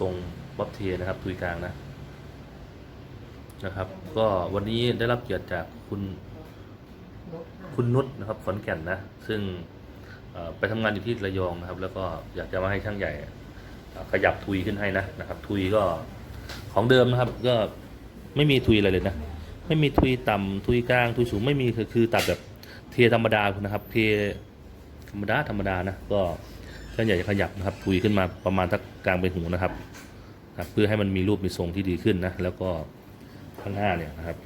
ทรงบ๊อบเทนะครับทุยกลางนะนะครับ ก็วันนี้ได้รับเกียรติจากคุณคุณนุชนะครับขอนแก่นนะ ซึ่งไปทำงานอยู่ที่ระยองนะครับ แล้วก็อยากจะมาให้ช่างใหญ่ ขยับทุยขึ้นให้นะนะครับ ทุยก็ของเดิมนะครับ ก็ไม่มีทุยอะไรเลยนะ ไม่มีทุยต่ำทุยกลาง ทุยสูงไม่มีคือคือตัดแบบเทธรรมดานะครับ เทธรรมดาธรรมดานะก็ ช่างใหญ่จะขยับนะครับทุยขึ้นมาประมาณทักกลางไปหูนะครับนะครับเพื่อให้มันมีรูปมีทรงที่ดีขึ้นนะ แล้วก็ข้างหน้าเนี่ยนะครับ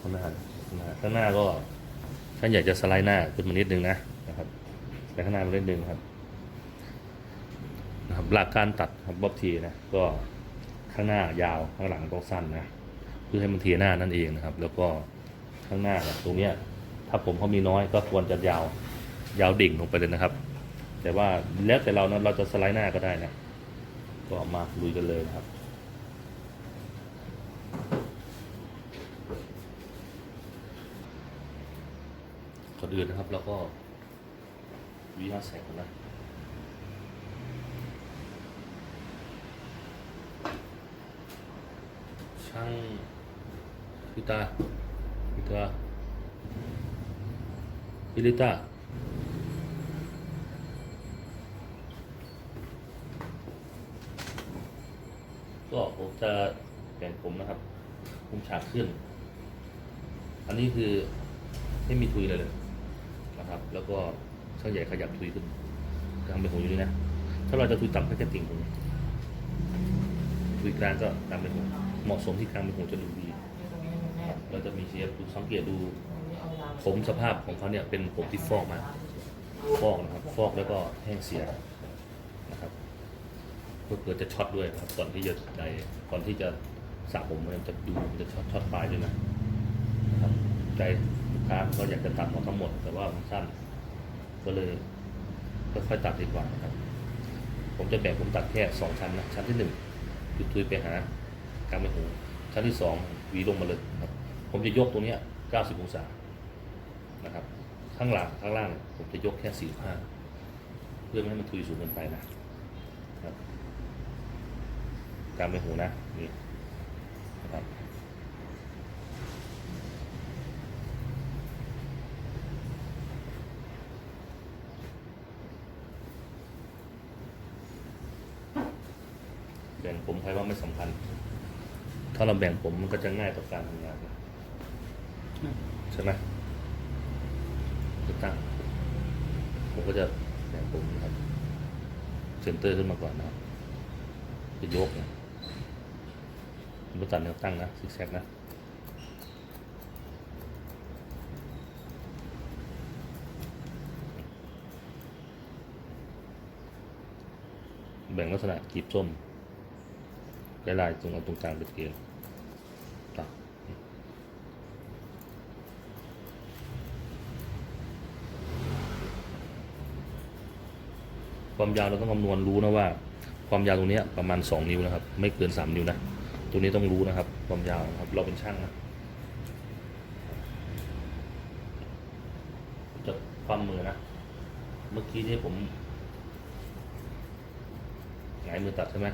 ข้างหน้าข้างหน้าข้างหน้าก็ท่านอยากจะสไลด์หน้าขึ้นมานิดนึงนะนะครับไปข้างหน้ามานิดนึงครับนะครับหลักการตัดครับบ๊อบทีนะก็ข้างหน้ายาวข้างหลังต้องสั้นนะเพื่อให้มันเทียหน้านั่นเองนะครับ แล้วก็ข้างหน้าตรงเนี้ยถ้าผมเขามีน้อยก็ควรจะยาว ยาวดิ่งลงไปเลยนะครับ แต่ว่าแล้วแต่เรานะเราจะสไลด์หน้าก็ได้นะ ก็มาลุยกันเลยนะครับก่อนอื่นนะครับแล้วก็วีห้าแสงก่อนนะช่างพิตาพิตาพิลิตา ก็ผมจะแบ่งผมนะครับคุมฉากขึ้น อันนี้คือไม่มีทุยเลยเลยนะครับ แล้วก็ช่างใหญ่ขยับทุยขึ้นกลางเป็นหูอยู่นี่นะ ถ้าเราจะทุยต่ำก็แค่ติ่งหูทุยกลางก็กลางเป็นหูเหมาะสมที่กลางเป็นหูจะดูดีเราจะมีเชฟดูสังเกตดูผมสภาพของเขาเนี่ยเป็นผมที่ฟอกมา ฟอกนะครับ ฟอกแล้วก็แห้งเสีย เพื่อเกิดจะช็อตด้วยครับก่อนที่จะใดก่อนที่จะสระผมมันจะดูมันจะช็อตช็อตปลายด้วยนะครับใจลูกค้าก็อยากจะตัดออกทั้งหมด แต่ว่ามันสั้นก็เลยค่อยๆตัดดีกว่านะครับ ผมจะแบ่งผมตัดแค่สองชั้นนะชั้นที่หนึ่งจุดทุยไปหากลางใบหูชั้นที่สองหวีลงมาเลยครับ ผมจะยกตรงนี้เก้าสิบองศานะครับ ข้างหลังข้างล่าง ผมจะยกแค่สี่ห้าเพื่อไม่ให้มันทุยสูงเกินไปนะครับ กลางใบหูนะนี่นะครับแบ่งผมใครว่าไม่สำคัญ ถ้าเราแบ่งผมมันก็จะง่ายต่อการทำงานนะใช่ไหมตั้งผมก็จะแบ่งผมนะครับเซนเตอร์ขึ้นมาก่อนนะครับจะยกนะ ผมจะตัดแนวตั้งนะซิกแซกนะแบ่งลักษณะกรีบส้มลายตรงเอาตรงกลางเป็นเกลียวตัดความยาวเราต้องคำนวณรู้นะว่า ความยาวตรงนี้ประมาณ 2 นิ้วนะครับ ไม่เกิน 3 นิ้วนะ ตรงนี้ต้องรู้นะครับ ความยาวครับ เราเป็นช่างนะจะความมือนะ เมื่อกี้ที่ผมหงายมือตัดใช่ไหม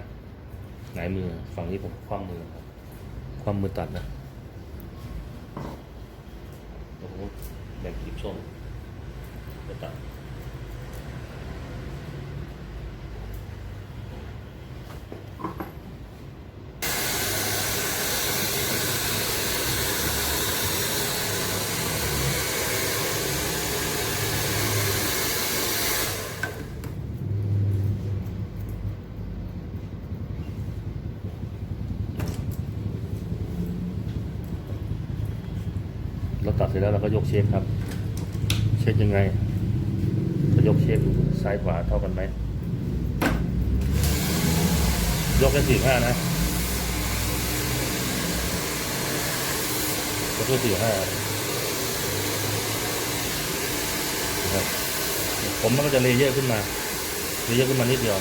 หงายมือฝั่งนี้ผมคว่ำมือครับ คว่ำมือตัดนะโอ้โหแบ่งขีบส้มจะตัด ตัดเสร็จแล้วเราก็ยกเชฟครับ เช็คยังไงก็ยกเชฟดูซ้ายขวาเท่ากันไหมยกแค่สี่ห้านะยกแค่สี่ห้าครับผมมันก็จะเลเยอร์ขึ้นมา เลเยอร์ขึ้นมานิดเดียว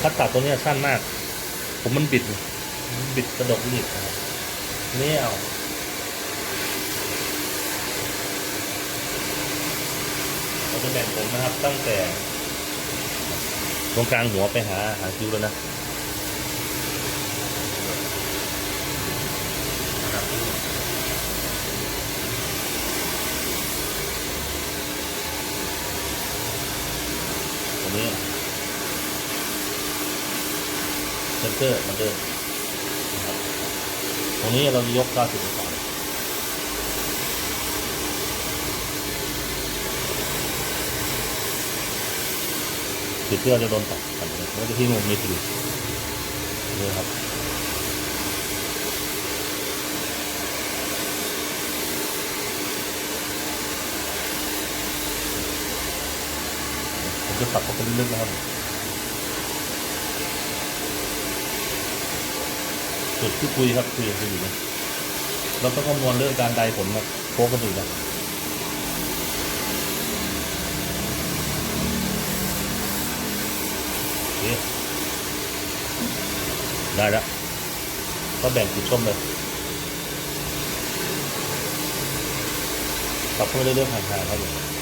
ถ้าตัดตัวนี้สั้นมาก ผมมันบิด บิดกระดกนิดนะครับ เอาเราจะแบ่งผมนะครับ ตั้งแต่ ตรงกลางหัวไปหาหางคิ้วแล้วนะตรงนี้เซนเตอร์เหมันเดิมน ตรงนี้เราจะยก90องศาจุดที่เราจะโดนตัดกันแล้วก็ที่มุมนี้คือนี่ครับผมจะตัดเข้าไปลึกๆนะครับ จุดที่คุยครับคุยกันอยู่นะเราต้องคำนวณเรื่องการใดผลนะโค้งกันอยู่นะได้แล้วก็แบ่งจุดส้มเลยปรับเพิ่มเรื่อยๆห่างๆครับผม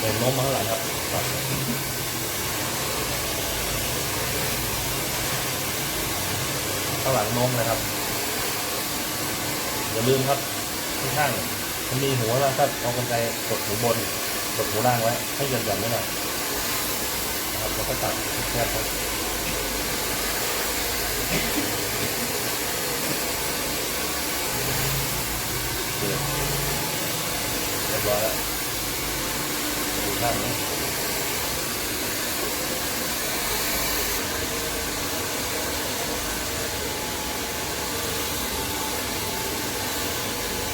เดินโน้มมาข้างหลังครับครับข้างหลังโน้มนะครับ อย่าลืมครับข้างๆมันมีหัวแล้วถ้าเอากรรไกรกดหูบน กดหูล่างไว้ ให้หย่อนๆไว้หน่อยนะครับแล้วก็ตัดแคบครับเรียบร้อยแล้วดูข้างนี้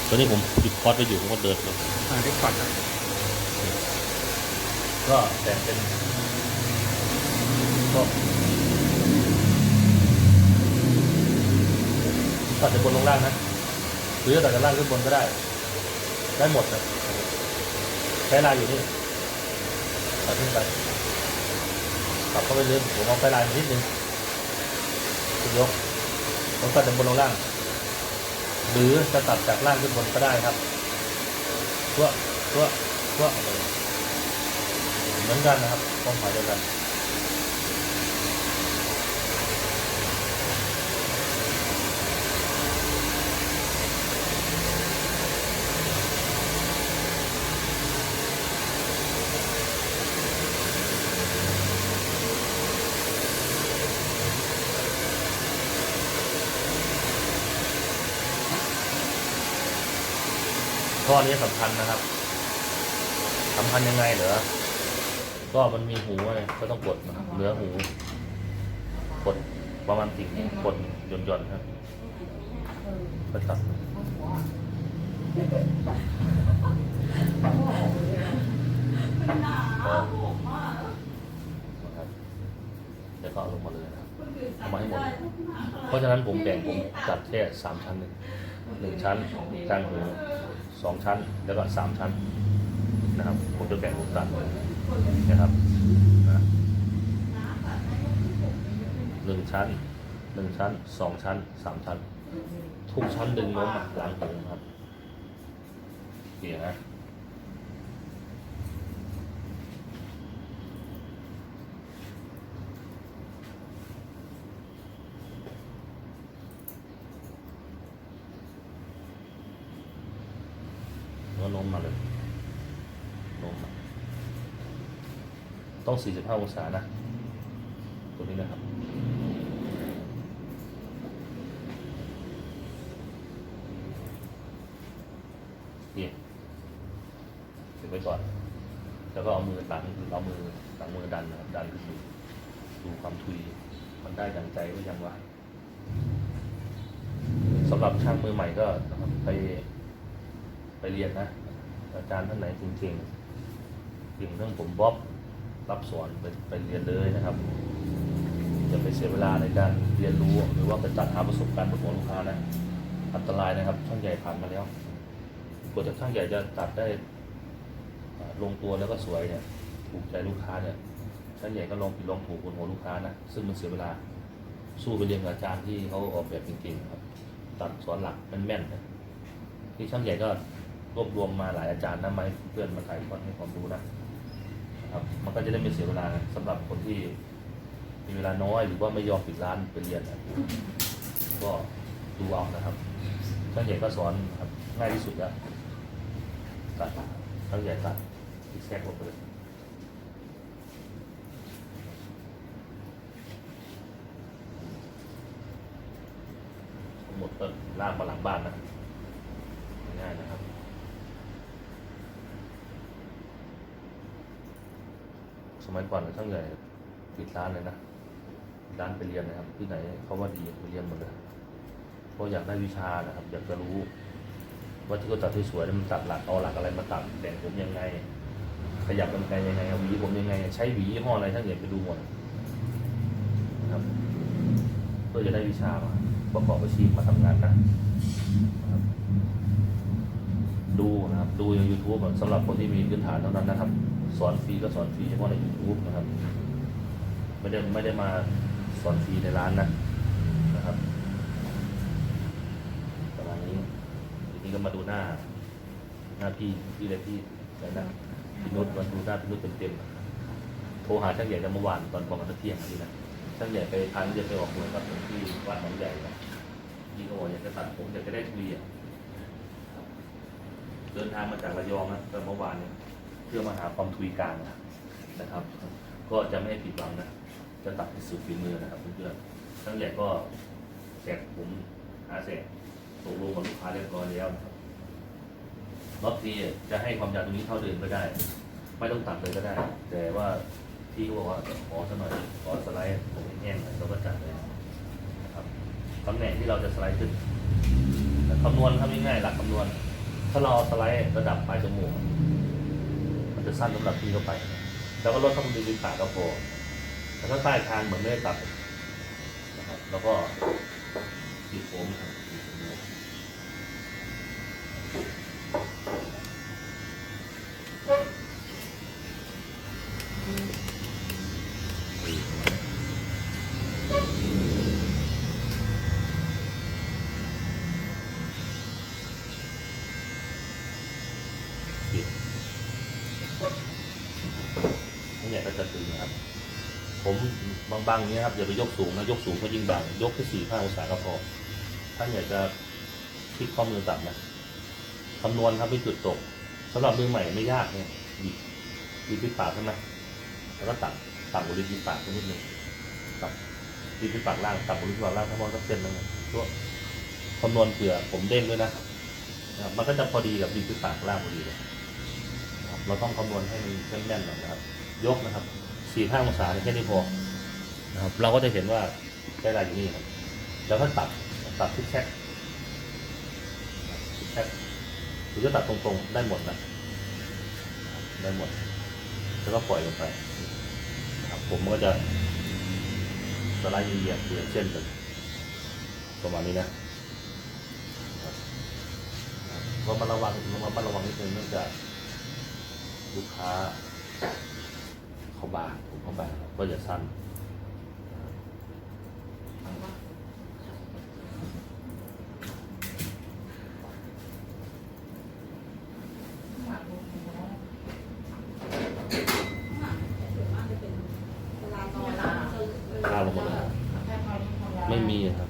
ตอนนี้ผมหยุดคอร์สไปอยู่ผมก็เดินเลยอ่าได้ก่อนครับ ก็แต่เป็นก็ตัดจากบนลงล่างนะหรือจะตัดจากล่างขึ้นบนก็ได้ ได้หมดนะใช้ลายอยู่นี่ตัดขึ้นไปปรับเข้าไปเรื่อยผมเอาไฟลายนิดนึงคุณยกผมตัดจากบนลงล่าง หรือจะตัดจากล่างขึ้นบนก็ได้ครับเพื่อเพื่อเพื่อ เหมือนกันนะครับความหมายเดียวกันข้อนี้สำคัญนะครับสำคัญยังไงเหรอ ก็มันมีหูไงก็ต้องกดนะครับเหนือหู กดประมาณติ่งนี้กดหย่อนหย่อนๆครับก็ตัดนะครับเดี๋ยวก็เอาลงมาเลยนะครับเอามาให้หมด เพราะฉะนั้นผมแบ่งผมจัดแค่สามชั้นหนึ่งหนึ่งชั้นกลางหูสองชั้น แล้วก็สามชั้นนะครับ ผมจะแบ่งผมตัด นะครับนะหนึ่งชั้นหนึ่งชั้นสองชั้นสามชั้น ทุกชั้นดึงโน้มหลังหูครับเขียนะแล้วโน้มมาเลยโน้มมา ต้อง 45 องศานะ ตัวนี้นะครับเอียงเก็บไว้ก่อน แล้วก็เอามือหลังเอามือหลังมือดันนะครับ ดันขึ้นดูดูความทุย มันได้ดังใจหรือยังวะสำหรับช่างมือใหม่ก็นะครับไปไปเรียนนะ อาจารย์ท่านไหนจริงๆทีมเรื่องผมบ๊อบ รับสอนไปไปเรียนเลยนะครับอย่าไปเสียเวลาในการเรียนรู้หรือว่าไปตัดหาประสบการณ์บนหัวลูกค้านะอันตรายนะครับช่างใหญ่ผ่านมาแล้วกว่าจะช่างใหญ่จะตัดได้ลงตัวแล้วก็สวยเนี่ยถูกใจลูกค้าเนี่ยช่างใหญ่ก็ลองผิดลองถูกบนหัวลูกค้านะซึ่งมันเสียเวลาสู้ไปเรียนกับอาจารย์ที่เขาออกแบบจริงๆครับ ตัดสอนหลักแม่นๆนะที่ช่างใหญ่ก็รวบรวมมาหลายอาจารย์นะมาให้เพื่อนมาถ่ายทอดให้ความรู้นะ ครับมันก็จะได้ไม่เสียเวลานะสำหรับคนที่มีเวลาน้อยหรือว่าไม่ยอมปิดร้านไปเรียนนะก็ดูเอานะครับช่างใหญ่ก็สอนครับง่ายที่สุดแล้วตัดช่างใหญ่ตัดอีกแทรกลงไปเลยหมดก็ลากมาหลังบ้านนะง่ายๆนะครับ ส มัยก่อนช่างใหญ่ปิดร้านเลยนะร้านไปเรียนนะครับ ที่ไหนเขาว่าดีไปเรียนหมดเลยเพราะอยากได้วิชานะครับ อยากจะรู้ว่าที่เขาตัดสวยๆแล้วมันตัดหลักเอาหลักอะไรมาตัดแต่งผมยังไง ขยับกันไกยังไงเอาหวีผมยังไง ใช้หวียี่ห้ออะไรช่างใหญ่ไปดูหมดนะครับเพื่อจะได้วิชามาประกอบอาชีพมาทำงานนะนดูนะครับ ดูใน YouTube สำหรับคนที่มีพื้นฐานเท่านั้นนะครับ สอนฟรีก็สอนฟรีเฉพาะใน YouTube นะครับ ไม่ได้ไม่ได้มาสอนฟรีในร้านนะนะครับประมาณนี้ทีนี้ก็มาดูหน้า หน้าพี่พี่เลยพี่อะไรนะพี่นุชมาดูหน้าพี่นุชเต็มๆโทรหาช่างใหญ่เมื่อวานตอนประมาณสักเที่ยงนี่นะช่างใหญ่ไปทานจะไปออกหน่วยกับผมที่วัดหนองใหญ่นะพี่ก็บอกอยากจะตัดผมอยากจะได้ทุยอะเดินทางมาจากระยองนะแต่เมื่อวานเนี่ย พื่อมาหาความทุยกลางนะครับ ก็จะไม่ให้ผิดหวังนะ จะตัดที่สุดฝีมือนะครับเพื่อนๆทั้งใหญ่ก็แสกผมหาแสกตกลงกับลูกค้าเรียบร้อยแล้วนะครับรอบทีจะให้ความยาวตรงนี้เท่าเดิมก็ได้ ไม่ต้องตัดเลยก็ได้ แต่ว่าพี่ก็บอกว่าขอสักหน่อยขอสไลด์ผมแห้งหน่อยเราก็จัดเลยนะครับตำแหน่งที่เราจะสไลด์ขึ้นคำนวณทำง่ายๆหลักคำนวณ ถ้าเรอาสไลด์ระดับปลายจมูก มันจะสั้นสำหรับพี่เข้าไป แล้วก็ลดความดึงปากก็พอแล้วก็ใต้คางเหมือนไม่ได้ตัดนะครับ แล้วก็ปิดโฟมครับติดผม บางเนี้ยครับอย่าไปยกสูงนะยกสูงก็ยิ่งบางยกแค่สี่ห้าองศาก็พอท่านอยากจะพลิกข้อมือตัดนะคำนวณครับไม่จุดตกสำหรับมือใหม่ไม่ยากเนี่ยบีบบีบที่ปากใช่ไหมแล้วก็ตัดต่ำกว่าริมฝีปากนิดนึงตัดริมฝีปากล่างต่ำกว่าริมฝีปากล่างทั้งหมดสักเส้นนึงตัวคำนวณเผื่อผมเด้งด้วยนะมันก็จะพอดีกับริมฝีปากล่างพอดีเลยเราต้องคำนวณให้มันแม่นๆหน่อยนะครับ ยกนะครับสี่ห้าองศาแค่นี้พอ นะครับ เราก็จะเห็นว่าได้รายอยู่นี่ครับแล้วก็ตัดตัดทุกแท็กทุกแท็กหรือจะตัดตรงๆได้หมดนะได้หมด แล้วก็ปล่อยลงไปนะครับผมก็จะสไลด์เหยียบเหยียบเส้นไปประมาณนี้นะเพราระวังมันระวังนิดนึงเนื่องจากลูกค้าเขาบางผมเขาบางก็จะสั้น ข้าวลงหมดเลย ไม่มีครับ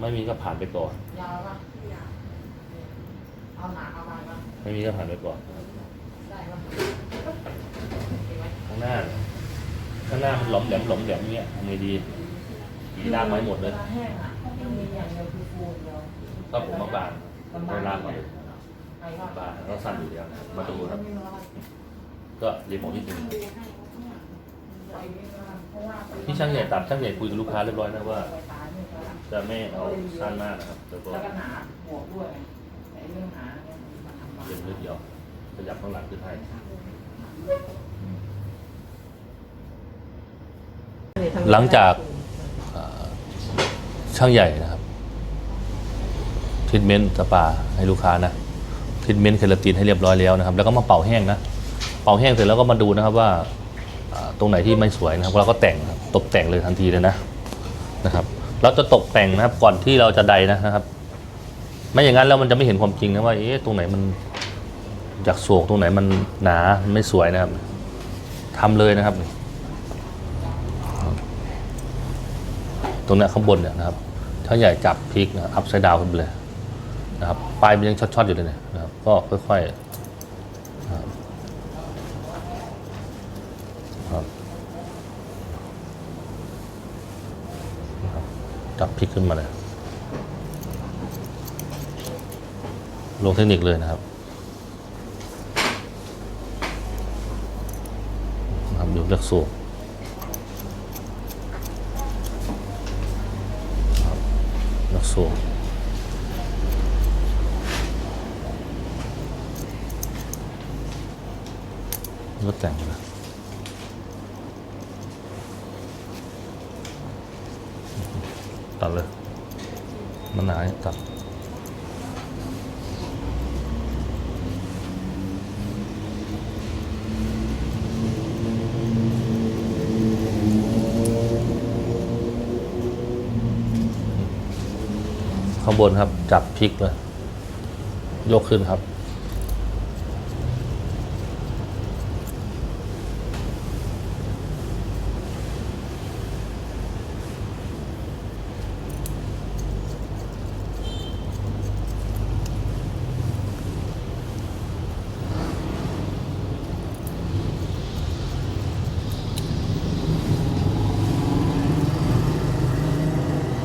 ไม่มีก็ผ่านไปก่อนยาวป่ะเอาหนาเอาบางป่ะไม่มีก็ผ่านไปก่อนได้ป่ะเก็บไว้ข้างหน้าเนี่ยข้างหน้ามันหลอมแหลมหลอมแหลมเงี้ยทำไงดีดีลากไม้หมดเลย วาแห้งอะยังมีอย่างเดียวคือฟูเดียวก็ผมมาบางก็ลากมาเลยใครว่าบางก็สั้นอยู่แล้วมาดูครับ ก็เรียนหมอนิดนึง พี่ช่างใหญ่ตัดช่างใหญ่คุยกับลูกค้าเรียบร้อยนะว่า จะไม่เอาสั้นมากนะครับแล้วก็แล้วก็หนาบวด้วยใอ้เรื่องหาเนี่ยมเลืองเดียวขยับข้างหลังขึ้นให้หลังจากช่างใหญ่นะครับทิทเมนต์สปาให้ลูกค้านะทิทเมนต์เคลาตินให้เรียบร้อยแล้วนะครับ แล้วก็มาเป่าแห้งนะ เป่าแห้งเสร็จแล้วก็มาดูนะครับว่า ตรงไหนที่ไม่สวยนะครับเราก็แต่งนะครับตกแต่งเลยทันทีเลยนะนะครับเราจะตกแต่งนะครับก่อนที่เราจะใดนะครับ ไม่อย่างนั้นแล้วมันจะไม่เห็นความจริงนะว่าเอ๊ะตรงไหนมันอยากโศกตรงไหนมันหนาไม่สวยนะครับทำเลยนะครับ ตรงนี้ข้างบนเนี่ยนะครับถ้าใหญ่จับพลิกนะอัพไซด์ดาวขึ้นไปเลยนะครับปลายมันยังช็อตๆอยู่เลยนะครับ ก็ค่อยๆนะครับครับนะครับ จับพลิกขึ้นมาเลย ลงเทคนิคเลยนะครับนะครับดูเลือกสูงนักสู้ก็แต่งนะตัดเลย มัน หนาเนี่ยตัดข้างบนครับ จับพลิกเลย ยกขึ้นครับ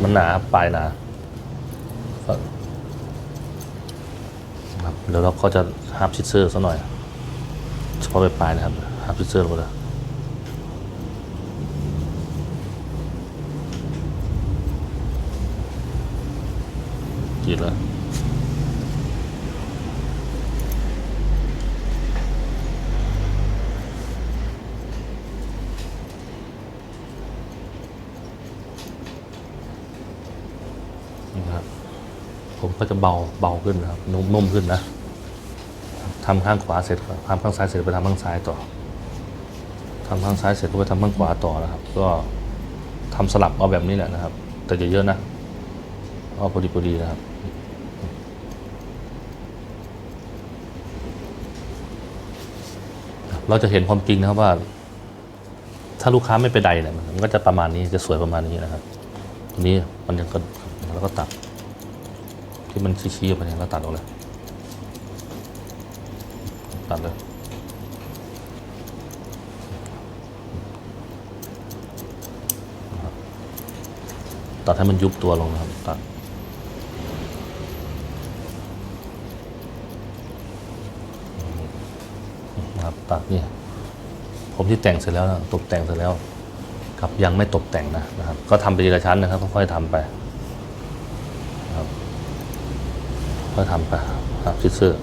มันหนาครับปลายหนาครับเดี๋ยวเราก็จะฮาร์ปชิดเซอร์ซะหน่อย เฉพาะไปปลายนะครับฮาร์ปชิดเซอร์ลงไปเลยกรีดแล้วนี่ครับ ผม ก็จะเบาเบาขึ้นนะครับนุ่มนุ่มขึ้นนะทำข้างขวาเสร็จทำข้างซ้ายเสร็จไปทำข้างซ้ายต่อทำข้างซ้ายเสร็จก็ไปทำข้างขวาต่อนะครับ ก็ทำสลับเอาแบบนี้แหละนะครับ แต่อย่าเยอะนะเอาพอดีพอดีนะครับเราจะเห็นความจริงนะครับว่า ถ้าลูกค้าไม่ไปใดเนี่ยมันก็จะประมาณนี้จะสวยประมาณนี้นะครับ ทีนี้มันยังก็แล้วก็ตัด ที่มันชี้ๆออกไปเนี่ยเราตัดออกเลย ตัดเลยตัดให้มันยุบตัวลงนะครับตัดนะครับตัดนี่ผมที่แต่งเสร็จแล้วนะตกแต่งเสร็จแล้วกับยังไม่ตกแต่งนะนะครับ ก็ทำไปทีละชั้นนะครับค่อยๆทำไป ก็ทำไปครับชิดเสื้อ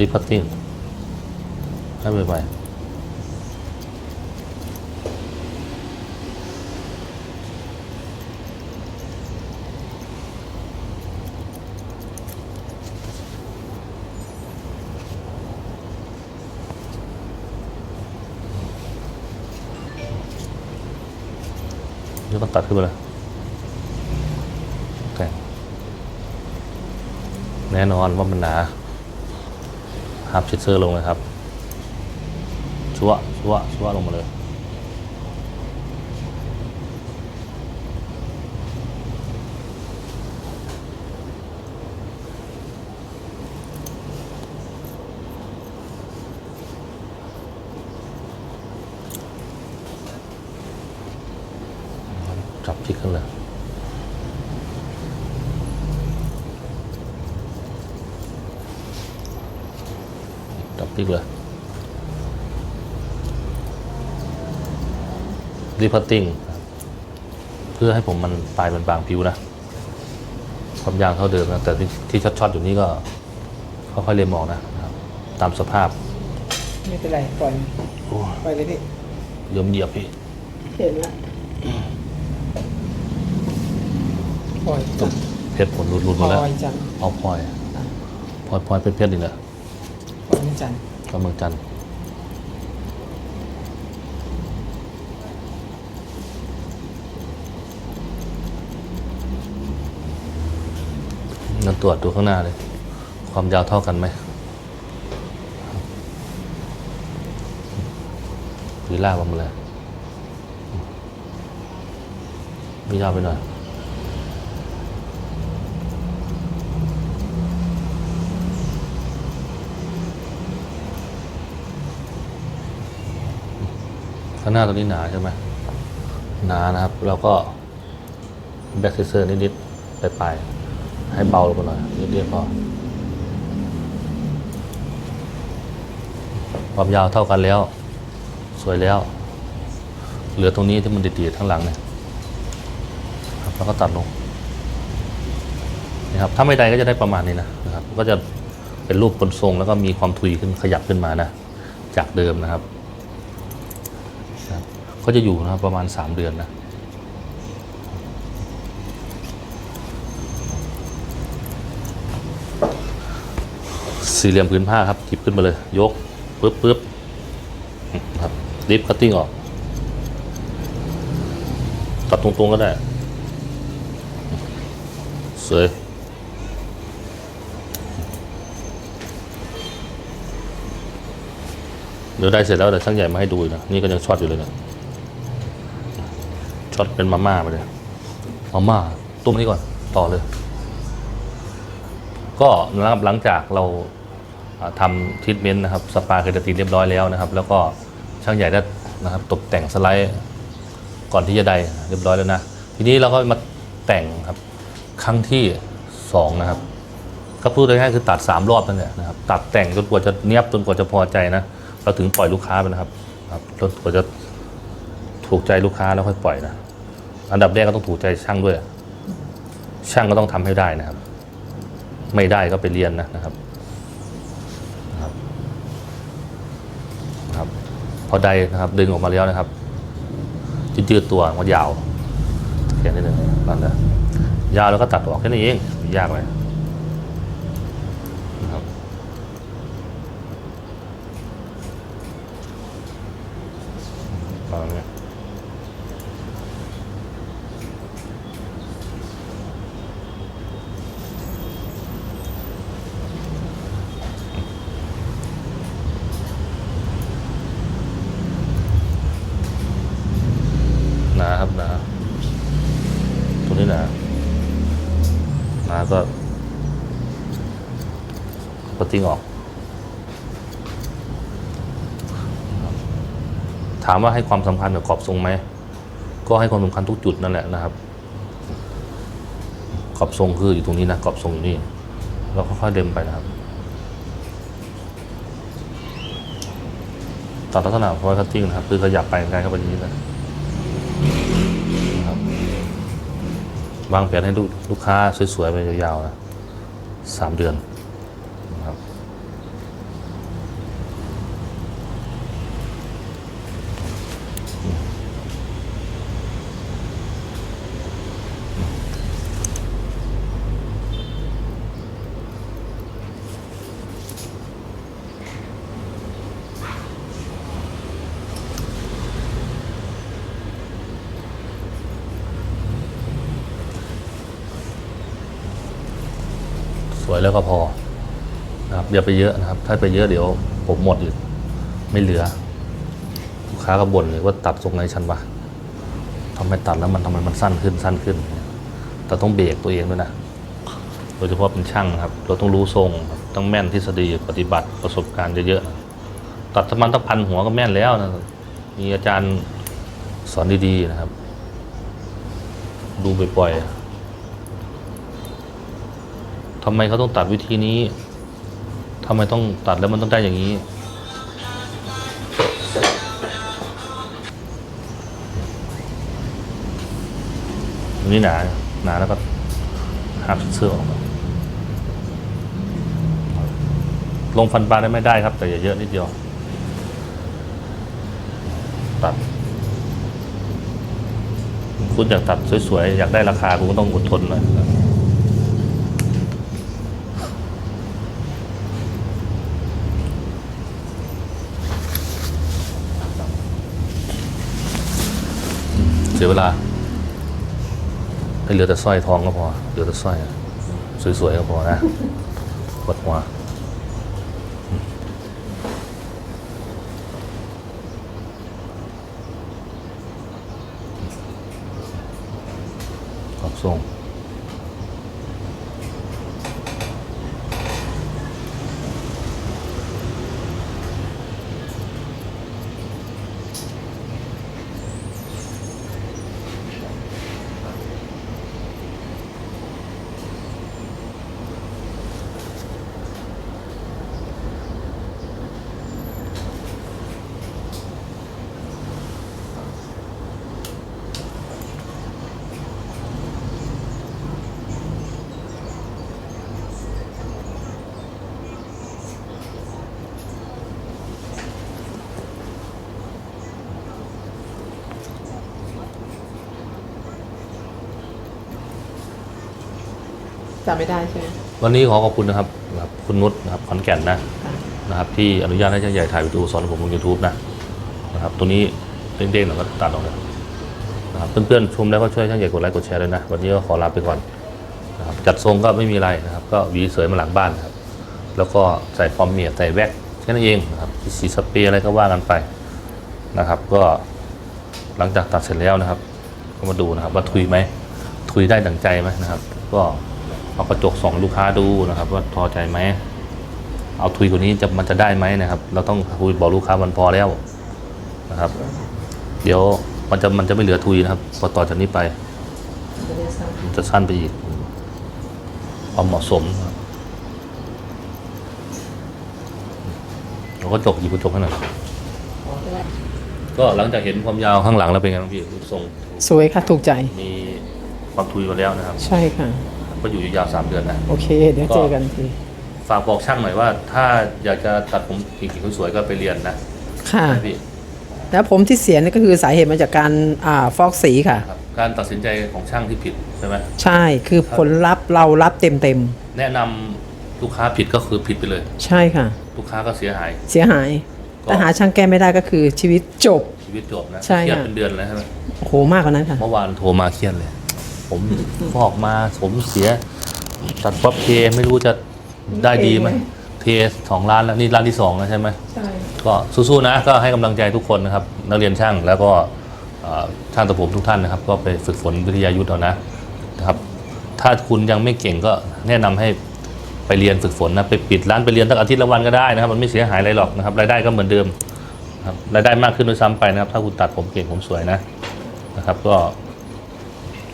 รีพัตติ้งให้ไปไป ขึ้นไปเลยแต่งแน่นอนว่ามันหนาฮับชิดเซอร์ลงเลยครับ ชั่วชั่วชั่วลงมาเลย จับพลิกขึ้นเลยจับพลิกเลยรีพัตติ้งเพื่อให้ผมมันปลายมันบางผิวนะความยาวเท่าเดิมนะ แต่ที่ที่ช็อตๆอยู่นี่ก็ค่อยๆเรียมออกนะนะครับตามสภาพ ไม่เป็นไร ปล่อยโอ้ปล่อยเลยพี่ยมเหยียบพี่ เห็นละป ล่อยจังเพชรผลรุดๆปมาแล้วล่อยจังเอาพลอยพลอยพลอยเป็นเพชรอีกแล้วปล่อยไม่จังก็เมืองจันทร์นั่นตรวจดูข้างหน้าเลย ความยาวเท่ากันไหมหรือลากมาเลยไม่ยาวไปหน่อย ข้างหน้าตัวนี้หนาใช่ไหมหนานะครับ เราก็แบ็กเซอร์นิดๆไปลายๆให้เบาลงไปหน่อยนิดเดียวพอความยาวเท่ากันแล้ว สวยแล้ว เหลือตรงนี้ที่มันติดๆข้างหลังเนี่ยครับแล้วก็ตัดลงนะครับถ้าไม่ได้ก็จะได้ประมาณนี้นะนะครับ ก็จะเป็นรูปคนทรงแล้วก็มีความทุยขึ้นขยับขึ้นมานะ จากเดิมนะครับ ก็จะอยู่นะครับประมาณ 3 เดือนนะสี่เหลี่ยมพื้นผ้าครับหยิบขึ้นมาเลย ยกปึ๊บปึ๊บครับลิฟคัตติ้งออก ตัดตรงๆก็ได้ สวยเดี๋ยวได้เสร็จแล้วเดี๋ยวช่างใหญ่มาให้ดูนะ นี่ก็ยังช็อตอยู่เลยนะ ช็อตเป็นมาม่าไปเลยมาม่าตุ้มนี่ก่อนต่อเลย ก็หลังจากเราทำทรีทเมนต์นะครับสปาเคตาตินเรียบร้อยแล้วนะครับ แล้วก็ช่างใหญ่ได้นะครับ ตกแต่งสไลด์ก่อนที่จะได้เรียบร้อยแล้วนะ ทีนี้เราก็มาแต่งครับครั้งที่สองนะครับก็พูดง่ายๆคือตัดสามรอบนั่นแหละนะครับ ตัดแต่งจนกว่าจะเนียบจนกว่าจะพอใจนะเราถึงปล่อยลูกค้าไปนะครับครับจนกว่าจะถูกใจลูกค้าแล้วค่อยปล่อยนะ อันดับแรกก็ต้องถูกใจช่างด้วย ช่างก็ต้องทำให้ได้นะครับ ไม่ได้ก็ไปเรียนนะนะครับนะครับ พอได้นะครับดึงออกมาแล้วนะครับยืดๆตัวมันยาวแค่นี้นึงนั่นแหละยาวแล้วก็ตัดออกแค่นี้เองยากเลย ก็ติ้งออก ถามว่าให้ความสำคัญกับขอบทรงไหม ก็ให้ความสำคัญทุกจุดนั่นแหละนะครับ ขอบทรงคืออยู่ตรงนี้นะขอบทรงอยู่นี่เราค่อยๆเดิมไปนะครับตัดลักษณะพอยคัตติ้งนะครับ คือขยับไปไกลเข้าไปอย่างนี้นะนะครับวางแผนให้ลูกลูกค้าสวยๆไปยาวๆนะสามเดือน วยแล้วก็พอนะครับอย่าไปเยอะนะครับ ถ้าไปเยอะเดี๋ยวผมหมดอีกไม่เหลือลูกค้าก็บ่นเลยว่าตัดทรงไหนฉันวะทำไมตัดแล้วมันทำไมมันสั้นขึ้นสั้นขึ้น แต่ต้องเบรกตัวเองด้วยนะโดยเฉพาะเป็นช่างครับ เราต้องรู้ทรงต้องแม่นทฤษฎีปฏิบัติประสบการณ์เยอะๆตัดสมันตะพันหัวก็แม่นแล้วนะมีอาจารย์สอนดีๆนะครับ ดูบ่อยๆ ทำไมเขาต้องตัดวิธีนี้ทำไมต้องตัดแล้วมันต้องได้อย่างนี้ ตรงนี้หนาหนาแล้วก็หักเสื้อออกมาลงฟันปลาได้ไม่ได้ครับ แต่อย่าเยอะนิดเดียว ตัดคุณอยากตัดสวยๆ อยากได้ราคาคุณก็ต้องอดทนหน่อยนะครับเสียเวลา ให้เหลือแต่สร้อยทองก็พอ เหลือแต่สร้อย สวยๆก็พอนะปวดหัวขอบทรง จำไม่ได้ใช่ไหมวันนี้ขอขอบคุณนะครับนะครับคุณนุชนะครับขอนแก่นนะค่ะนะครับที่อนุญาตให้ช่างใหญ่ถ่ายวิดีโอสอนผมลง YouTube นะนะครับตัวนี้เด้งๆเราก็ตัดออกเลยนะครับเพื่อนๆชมแล้วก็ช่วยช่างใหญ่กดไลค์กดแชร์ด้วยนะ วันนี้ก็ขอลาไปก่อนนะครับจัดทรงก็ไม่มีอะไรนะครับ ก็หวีเสยมาหลังบ้านนะครับ แล้วก็ใส่ฟอร์มเมียใส่แว็กแค่นั้นเองนะครับสีสเปรย์อะไรก็ว่ากันไปนะครับ ก็หลังจากตัดเสร็จแล้วนะครับ ก็มาดูนะครับว่าทุยไหมทุยได้ดังใจไหมนะครับ ก็ เอากระจกส่องลูกค้าดูนะครับ ว่าพอใจไหมเอาทุยกว่านี้จะมันจะได้ไหมนะครับ เราต้องคุยบอกลูกค้ามันพอแล้วนะครับ เดี๋ยวมันจะมันจะไม่เหลือทุยนะครับพอต่อจากนี้ไปจะได้ทราบมันจะสั้นไปอีกความเหมาะสมนะครับเราก็จกหยิบกระจกให้หน่อยขอได้ก็หลังจากเห็นความยาวข้างหลังแล้วเป็นไงบ้างพี่รูปทรงสวยค่ะถูกใจ มีความทุยมาแล้วนะครับ ใช่ค่ะ ก็อยู่ยาวสามเดือนนะ โอเค เดี๋ยวเจอกันทีฝากบอกช่างหน่อยว่า ถ้าอยากจะตัดผมกิ่งๆสวยๆก็ไปเรียนนะค่ะนะพี่แล้วผมที่เสียนี่ก็คือสาเหตุมาจากการอ่าฟอกสีค่ะ ครับการตัดสินใจของช่างที่ผิดใช่ไหมใช่คือผลลัพธ์เรารับเต็มเต็มแนะนำลูกค้าผิดก็คือผิดไปเลย ๆใช่ค่ะ ลูกค้าก็เสียหาย เสียหายก็ แต่หาช่างแก้ไม่ได้ก็คือชีวิตจบ ชีวิตจบนะใช่เครียดค่ะ เป็นเดือนเลยใช่ไหมโอ้โหมากกว่านั้นค่ะ เมื่อวานโทรมาเครียดเลย ผมฟอกมาผมเสียตัดป๊อปเทไม่รู้จะได้ดีไหมเทสองล้านแล้วนี่ร้านที่สองแล้วใช่ไหมใช่ก็สู้ๆนะก็ให้กำลังใจทุกคนนะครับ นักเรียนช่างแล้วก็เอ่อช่างตัดผมทุกท่านนะครับ ก็ไปฝึกฝนวิทยายุทธ์เอานะนะครับ ถ้าคุณยังไม่เก่งก็แนะนำให้ไปเรียนฝึกฝนนะไปปิดร้านไปเรียนตั้งอาทิตย์ละวันก็ได้นะครับ มันไม่เสียหายอะไรหรอกนะครับรายได้ก็เหมือนเดิมนะครับรายได้มากขึ้นด้วยซ้ำไปนะครับ ถ้าคุณตัดผมเก่งผมสวยนะนะครับ ก็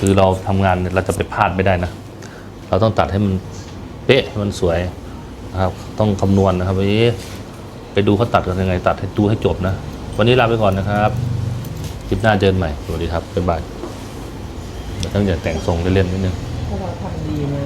คือเราทำงานเราจะไปพลาดไม่ได้นะ เราต้องตัดให้มันเป๊ะให้มันสวยนะครับ ต้องคำนวณนะครับว่าเอ๊ะไปดูเขาตัดกันยังไง ตัดให้ดูให้จบนะ วันนี้ลาไปก่อนนะครับคลิปหน้าเจอกันใหม่สวัสดีครับบ๊ายบายเดี๋ยวต้องอย่าแต่งทรงเล่นๆนิดนึงเพราเราทำดีมา